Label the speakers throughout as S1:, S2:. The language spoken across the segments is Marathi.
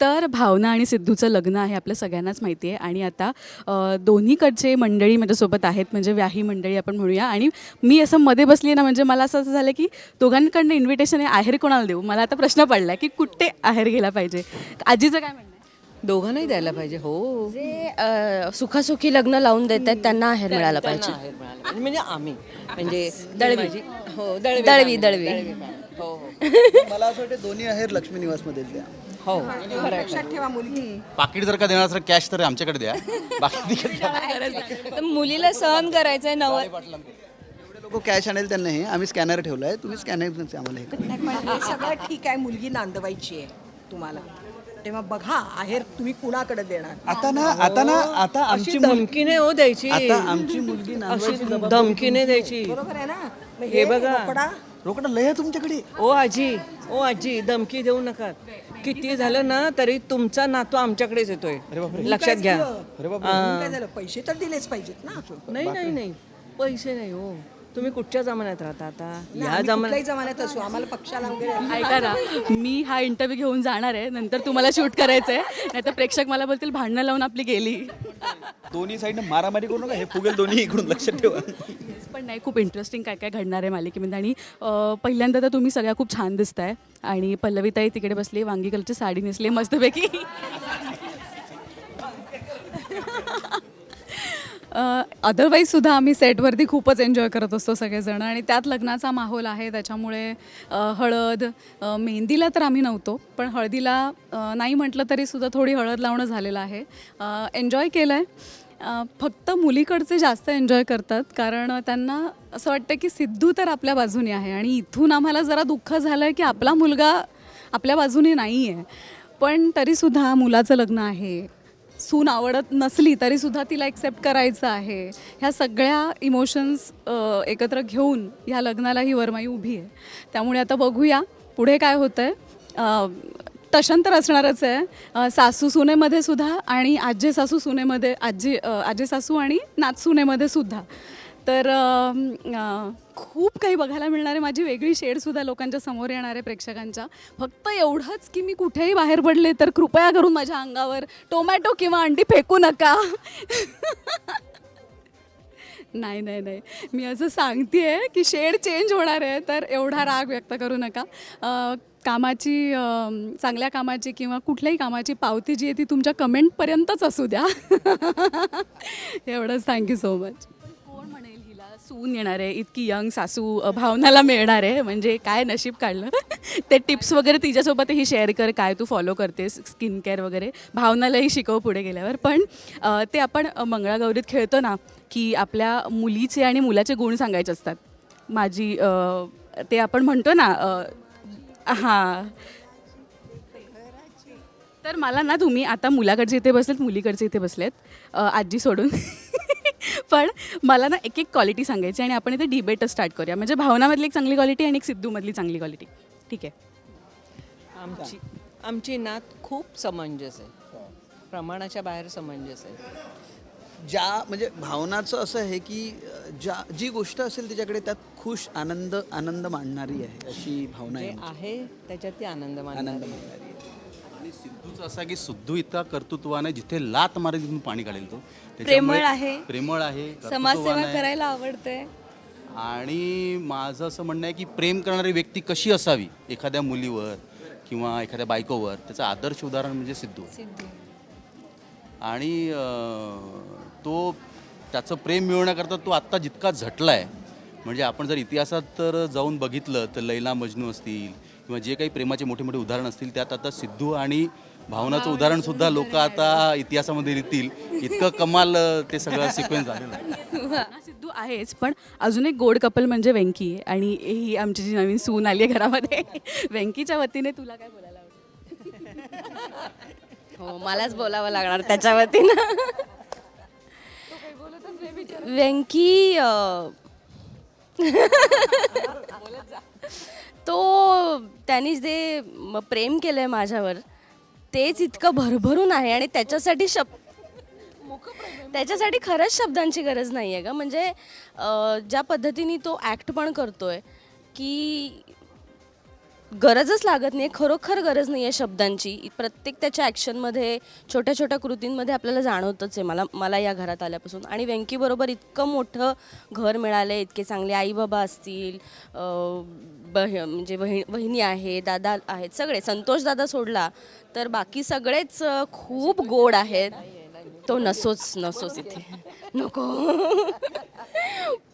S1: तर भावना आणि सिद्धूचं लग्न आहे आपल्या सगळ्यांनाच माहिती आहे. आणि आता दोन्हीकडचे मंडळी माझ्यासोबत आहेत म्हणजे व्याही मंडळी आपण म्हणूया. आणि मी असं मध्ये बसली आहे ना म्हणजे मला असं असं झालं की दोघांकडनं इन्व्हिटेशन आहे आहेर कोणाला देऊ? मला आता प्रश्न पडला की कुठे आहेर गेला पाहिजे? आजीचं काय म्हणणं आहे?
S2: दोघांनाही द्यायला पाहिजे हो.
S3: जे अ, सुखासुखी लग्न लावून देत आहेत त्यांना आहेर मिळाला पाहिजे
S2: आहेर मिळाला पाहिजे. म्हणजे आम्ही. म्हणजे
S3: दळवी.
S2: माझी- हो दळवी
S3: दळवी.
S2: हो हो.
S4: मला असं वाटतं दोन्ही आहेर लक्ष्मी निवासमध्ये द्या.
S2: हो
S5: पाकिट जर का देणार असेल कॅश तर आमच्याकडे द्या. बाकी तिकडे द्या.
S3: तर मुलीला सहन करायचंय नव.
S4: एवढे लोक कॅश आणेल त्यांना हे. आम्ही स्कॅनर ठेवला आहे तुम्ही स्कॅनर आम्हाला हे करा.
S6: पण हे सगळं ठीक आहे. मुलगी नांदवायची आहे तुम्हाला. तेव्हा बघा आहेर तुम्ही कुणाकडे देणार?
S4: आता ना आता ना आता आमची
S2: अशी
S4: मुल-
S2: धमकीने हो द्यायची.
S4: आता आमची मुलगी
S2: अशी
S4: नांदवायची
S2: धमकीने द्यायची.
S6: बरोबर आहे ना? मग
S2: हे बघा.
S6: रोकडा
S4: रोकडा लय आहे तुमच्याकडे.
S2: ओ आजी. ओ आजी धमकी देऊ नका. किती झालं ना तरी तुमचा नातू आमच्याकडेच येतोय. लक्षात घ्या.
S6: काय झालं? पैसे तर दिलेच पाहिजेत ना.
S2: नाही नाही नाही. पैसे नाही हो. तुम्ही कुठच्या जमान्यात राहता आता? या जमान्यात
S6: जमान्यात असू. आम्हाला पक्षाला वगैरे
S1: ऐका ना. मी हा इंटरव्ह्यू घेऊन जाणार आहे. नंतर तुम्हाला शूट करायचं आहे नाही तर प्रेक्षक मला बोलतील भांडणं लावून आपली गेली.
S4: दोन्ही साईडनं मारामारी करू नका. हे फुगेल दोन्ही इकडून. लक्षात ठेवा.
S1: पण नाही खूप इंटरेस्टिंग काय काय घडणार आहे मालिकेमध्ये. आणि पहिल्यांदा तर तुम्ही सगळ्या खूप छान दिसताय. आणि पल्लवीताई तिकडे बसली वांगी कलरची साडी नेसली मस्तपैकी.
S7: अदरवाईज सुद्धा आम्ही सेटवरती खूपच एन्जॉय करत असतो सगळेजण. आणि त्यात लग्नाचा माहोल आहे त्याच्यामुळे अ, हळद अ, मेहंदीला तर आम्ही नव्हतो पण हळदीला अ, नाही म्हटलं तरी सुद्धा थोडी हळद लावणं झालेलं आहे. एन्जॉय केलं आहे फक्त मुलीकडचे जास्त एन्जॉय करतात कारण त्यांना असं वाटतं की सिद्धू तर आपल्या बाजूने आहे आणि इथून आम्हाला जरा दुःख झालं आहे की आपला मुलगा आपल्या बाजूने नाही आहे पण तरीसुद्धा मुलाचं लग्न आहे. सून आवडत नसली तरीसुद्धा तिला ॲक्सेप्ट करायचं आहे. ह्या सगळ्या इमोशन्स एकत्र घेऊन ह्या लग्नाला ही वरमाई उभी आहे. त्यामुळे आता बघूया पुढे काय होतं आहे तशांतर असणारच आहे. सासू सुनेमध्ये सुद्धा आणि आजे सासू सुनेमध्ये आजी आजे सासू आणि नातसुनेमध्ये सुद्धा. तर खूप काही बघायला मिळणार आहे माझी वेगळी शेडसुद्धा लोकांच्या समोर येणार आहे प्रेक्षकांच्या. फक्त एवढंच की मी कुठेही बाहेर पडले तर कृपया करून माझ्या अंगावर टोमॅटो किंवा अंडी फेकू नका. नाही नाही नाही. मी असं सांगते आहे की शेड चेंज होणार आहे तर एवढा राग व्यक्त करू नका. कामाची चांगल्या कामाची किंवा कुठल्याही कामाची पावती जी आहे ती तुमच्या कमेंटपर्यंतच असू द्या. एवढंच. थँक्यू सो मच
S1: कोण म्हणेल हिला? सून येणार आहे इतकी यंग सासू भावनाला मिळणार आहे म्हणजे काय नशीब काढलं? ते टिप्स वगैरे तिच्यासोबतही शेअर कर काय तू फॉलो करतेस स्किन केअर वगैरे. भावनालाही शिकव पुढे गेल्यावर. पण ते आपण मंगळागौरीत खेळतो ना की आपल्या मुलीचे आणि मुलाचे गुण सांगायचे असतात. माझी ते आपण म्हणतो ना हां. तर मला ना तुम्ही आता मुलाकडचे इथे बसलेत मुलीकडचे इथे बसलेत. अ, आजी सोडून. पण मला ना एक एक क्वालिटी सांगायची आणि आपण इथे डिबेटच स्टार्ट करूया. म्हणजे भावनामधली एक चांगली क्वालिटी आणि एक सिद्धूमधली चांगली क्वालिटी ठीक आहे.
S2: आमची आमची नात खूप समंजस आहे. प्रमाणाच्या बाहेर समंजस आहे.
S4: ज्या म्हणजे भावनाचं असं आहे की ज्या जी गोष्ट असेल तिच्याकडे त्यात खुश आनंद आनंद मांडणारी आहे अशी भावना
S2: जे
S4: आहे
S2: आहे त्याच्यात ती आनंद
S4: आनंद
S2: मानणार
S4: मांडणारी
S5: आणि सिद्धूचं असं आहे की सिद्धू इतका कर्तृत्वाने जिथे लात मारेल तिथून पाणी काढेल तो. त्याच्यामुळे
S3: प्रेमळ आहे.
S5: प्रेमळ आहे
S3: समाजसेवा
S5: आहे.
S3: करायला आवडते
S5: आणि माझं असं म्हणणं आहे की प्रेम करणारी व्यक्ती कशी असावी? एखाद्या मुलीवर किंवा एखाद्या बायकोवर. त्याचं आदर्श उदाहरण म्हणजे सिद्धू. आणि अं, तो त्याचं प्रेम मिळवण्याकरता तो आत्ता जितका झटला आहे म्हणजे आपण जर इतिहासात तर जाऊन बघितलं तर लैला मजनू असतील किंवा जे काही प्रेमाचे मोठे मोठे उदाहरण असतील त्यात आता सिद्धू आणि भावनाचं उदाहरण सुद्धा लोक आता इतिहासामध्ये लिहितील. इतकं कमाल ते सगळं सिक्वेन्स झालेलं आहे.
S1: भावना सिद्धू आहेच पण अजून एक गोड कपल म्हणजे वेंकी आहे आणि ही आमची जी नवीन सून आली आहे घरामध्ये. वेंकीच्या वतीने तुला काय बोलायला आवडेल?
S3: हो मलाच बोलावं लागणार त्याच्या वतीनं. व्यंकी अ, तो त्यांनी जे म- प्रेम केलं आहे माझ्यावर तेच इतकं भरभरून आहे आणि त्याच्यासाठी शब्द त्याच्यासाठी खरंच शब्दांची गरज नाही आहे का म्हणजे अ, ज्या पद्धतीने तो ॲक्ट पण करतोय की गरजच लागत नाही खरोखर गरज नाही आहे शब्दांची. प्रत्येक त्याच्या ॲक्शनमध्ये छोट्या छोट्या कृतींमध्ये आपल्याला जाणवतच आहे मला मला या घरात आल्यापासून. आणि व्यंकीबरोबर इतकं मोठं घर मिळालं आहे इतके चांगले आई बाबा असतील बह म्हणजे बहि वहिनी आहे दादा आहेत सगळे. संतोष दादा सोडला तर बाकी सगळेच खूप गोड आहेत. तो नसोच नसोच इथे. नको.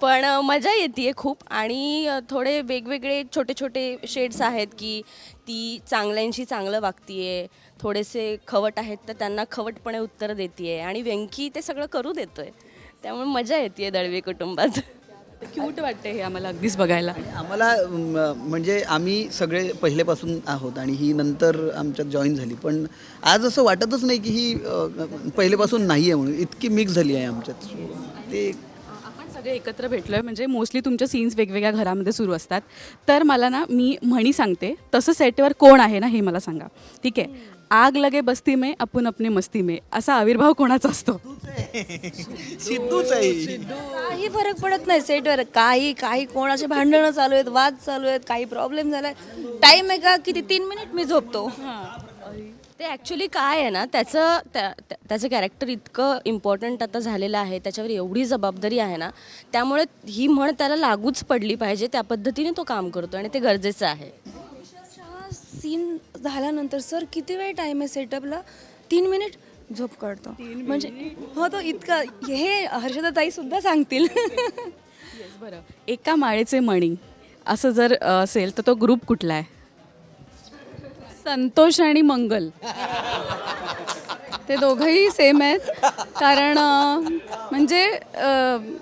S3: पण मजा येते खूप. आणि थोडे वेगवेगळे छोटे छोटे शेड्स आहेत की ती चांगल्यांशी चांगलं वागतीये थोडेसे खवट आहेत तर त्यांना खवटपणे उत्तर देते आहे आणि व्यंकी ते सगळं करू देतोय. त्यामुळे मजा येते दळवी कुटुंबात.
S1: क्यूट वाटते हे आम्हाला अगदीच बघायला.
S4: आम्हाला म्हणजे आम्ही सगळे पहिलेपासून आहोत आणि ही नंतर आमच्यात जॉईन झाली. पण आज असं वाटतच नाही की ही पहिलेपासून नाही आहे म्हणून. इतकी मिक्स झाली आहे आमच्यात. ते
S1: आपण सगळे एकत्र भेटलोय. म्हणजे मोस्टली तुमच्या सीन्स वेगवेगळ्या घरामध्ये सुरू असतात. तर मला ना मी म्हणी सांगते. तसं सेटवर कोण आहे ना हे मला सांगा. ठीक आहे? आग लगे बस्ती में आपण अपने मस्ती में. असा आविर्भाव कोणाचा असतो?
S4: सिद्धूच आहे
S8: काही फरक पडत नाही सेटवर. काही काही कोणाचे भांडणं चालू आहेत वाद चालू आहेत काही प्रॉब्लेम झालाय. टाइम आहे का किती? तीन मिनिट मी झोपतो.
S3: ते ॲक्च्युली काय आहे ना त्याचं त्या त्या- त्याचं कॅरेक्टर इतकं इम्पॉर्टंट आता झालेलं आहे. त्याच्यावर एवढी जबाबदारी आहे ना त्यामुळे ही म्हण त्याला लागूच पडली पाहिजे. त्या पद्धतीने तो काम करतो आणि ते गरजेचं आहे.
S8: सीन झाल्यानंतर सर किती वेळ टाइम आहे सेटअपला तीन मिनिट झोप काढतो. म्हणजे हो तो इतका हे हर्षदाताई सुद्धा सांगतील.
S1: बरं. एका माळेचे मणी असं जर अ, असेल तर तो ग्रुप कुठला आहे?
S7: संतोष आणि मंगल. ते दोघंही सेम आहेत. कारण अं, म्हणजे अं,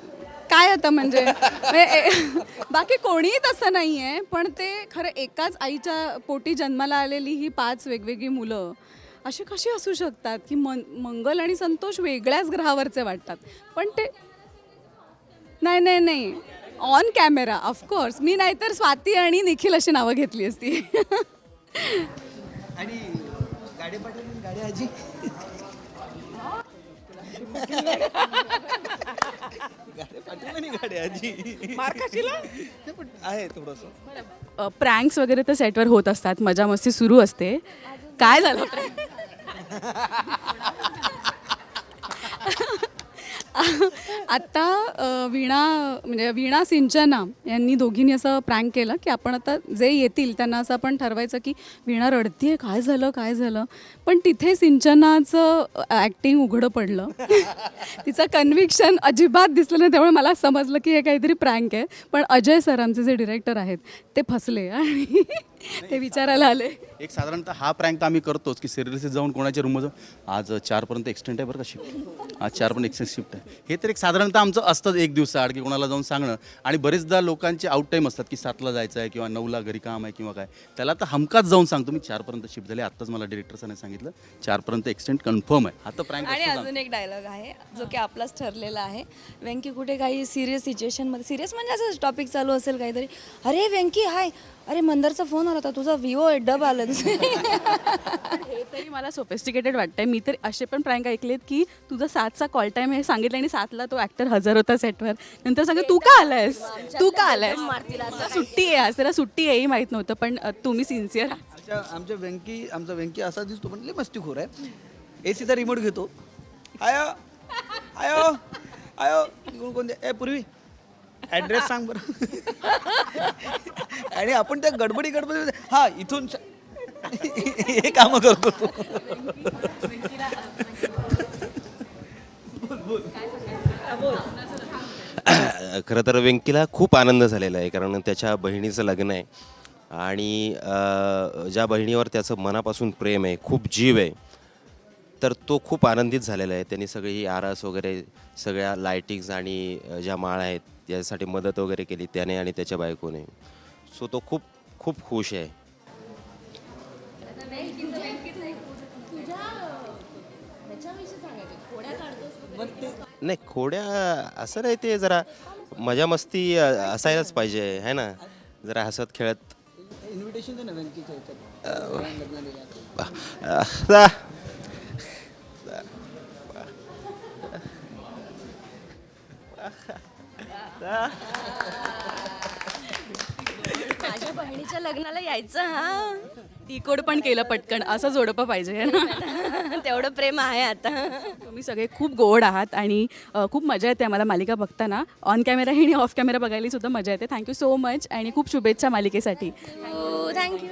S7: काय आता म्हणजे? म्हणजे ए- बाकी कोणीही तसं नाही आहे पण ते खरं एकाच आईच्या पोटी जन्माला आलेली ही पाच वेगवेगळी मुलं अशी कशी असू शकतात? की मन मंगल आणि संतोष वेगळ्याच ग्रहावरचे वाटतात. पण ते नाही नाही नाही. ऑन कॅमेरा ऑफकोर्स मी नाहीतर स्वाती आणि निखिल अशी नावं घेतली असती.
S4: आणि गाडी पाठवली गाडी आजी. गाडी पाठवली नाही गाडी आजी
S2: मार खाशीला
S4: ते पण आहे थोडंसं.
S1: प्रँक्स वगैरे तर सेटवर होत असतात. मजा मस्ती सुरू असते. काय झालं?
S7: आत्ता अ, वीणा म्हणजे वीणा सिंचना यांनी दोघींनी असं प्रँक केलं की आपण आता जे येतील त्यांना असं आपण ठरवायचं की वीणा रडतीये काय झालं काय झालं? पण तिथे सिंचनाचं ॲक्टिंग उघडं पडलं. तिचं कन्व्हिक्शन अजिबात दिसलं नाही त्यामुळे मला समजलं की हे काहीतरी प्रँक आहे. पण अजय सर आमचे जे डिरेक्टर आहेत ते फसले आणि ते विचारायला आले.
S5: एक साधारणतः हा प्रँक तर आम्ही करतोच की सिरियसली जाऊन कोणाच्या रूममध्ये आज चारपर्यंत एक्सटेंड आहे बरं का शिफ्ट आज चारपर्यंत एक्सटेंड शिफ्ट आहे. हे तर एक साधारणतः आमचं असतं एक दिवसाआड की कोणाला जाऊन सांगणं. आणि बरेचदा लोकांचे आउट टाईम असतात की सातला जायचं आहे किंवा नऊला घरी काम आहे किंवा काय. त्याला तर हमकाच जाऊन सांगतो मी चारपर्यंत शिफ्ट झाले. आत्ताच मला डिरेक्टरने सांगितलं चारपर्यंत एक्सटेंड कन्फर्म आहे. आता प्रँक
S8: आणि अजून एक डायलॉग आहे जो की आपलाच ठरलेला आहे. व्यंकी कुठे काही सिरियस सिच्युएशनमध्ये सिरियस म्हणजे असं टॉपिक चालू असेल काहीतरी. अरे व्यंकी हाय. अरे मंदरचा फोन आला होता. तुझा विवो डब आलं
S1: हे तरी मला सोफिस्टिकेटेड वाटतंय. मी तर असे पण प्रँक ऐकलेत की तुझा सातचा कॉल टाईम हे सांगितलं आणि सातला तो ऍक्टर हजर होता सेटवर नंतर सांग तू का आलायस? तू का आलायस? सुट्टी आहे आज त्याला सुट्टी आहे हे माहीत नव्हतं पण तुम्ही सिन्सिअर
S4: आमच्या आमच्या व्यंकी आमचा व्यंकी असा दिसतो पण लय मस्तीखोर आहे. ए सीचा रिमोट घेतो. आयो आयो आयो. इकडून कोण ए पूर्वी. ॲड्रेस सांग बरं आणि आपण त्या गडबडी गडबडी हा इथून हे कामं करतो तो.
S9: खरं तर वेंकीला खूप आनंद झालेला आहे कारण त्याच्या बहिणीचं लग्न आहे आणि ज्या बहिणीवर त्याचं मनापासून प्रेम आहे खूप जीव आहे तर तो खूप आनंदित झालेला आहे. त्यांनी सगळी ही आरस वगैरे सगळ्या लायटिंग्स आणि ज्या माळ आहेत यासाठी मदत वगैरे केली त्याने आणि त्याच्या बायकोने. सो तो खूप खूप खुश आहे. नाही खोड्या असं नाही ते जरा मजा मस्ती असायलाच पाहिजे है ना? जरा हसत खेळत.
S4: इन्व्हिटेशन
S3: लग्नाला. यायचं हा.
S1: डिकोड पण केलं पटकन. असं जोडपं पाहिजे है ना?
S3: तेवढं प्रेम आहे आता.
S1: तुम्ही सगळे खूप गोड आहात आणि अ, खूप मजा येते आम्हाला मालिका बघताना. ऑन कॅमेरा आणि ऑफ कॅमेरा बघायला सुद्धा मजा येते. थँक्यू सो मच आणि खूप शुभेच्छा मालिकेसाठी.
S3: थँक्यू